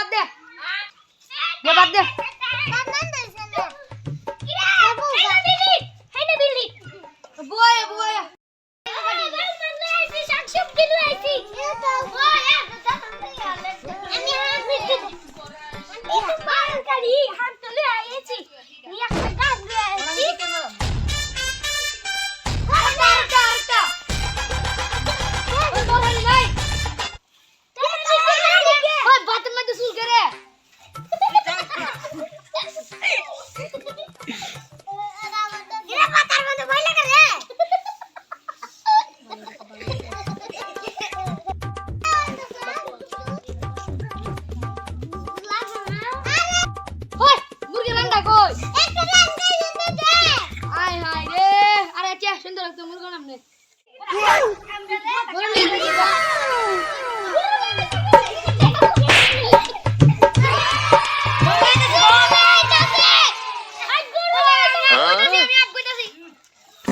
বাদ দে। দে বাদ দে। আমি হাত তুলে আইছি একটা গাছ What are we doing?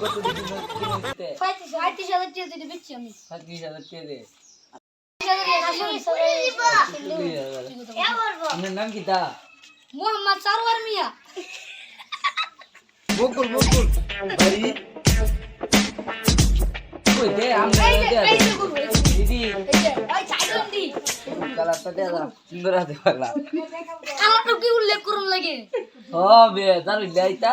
কত দিবি পঁয়ত্রিশ হাজার টাকা দিতে বেচছি আমি পঁয়ত্রিশ হাজার টাকা দে আপনার নাম কি দা মোহাম্মদ সারোয়ার মিয়া বকুল বকুল লাগে হবে তার লাইতা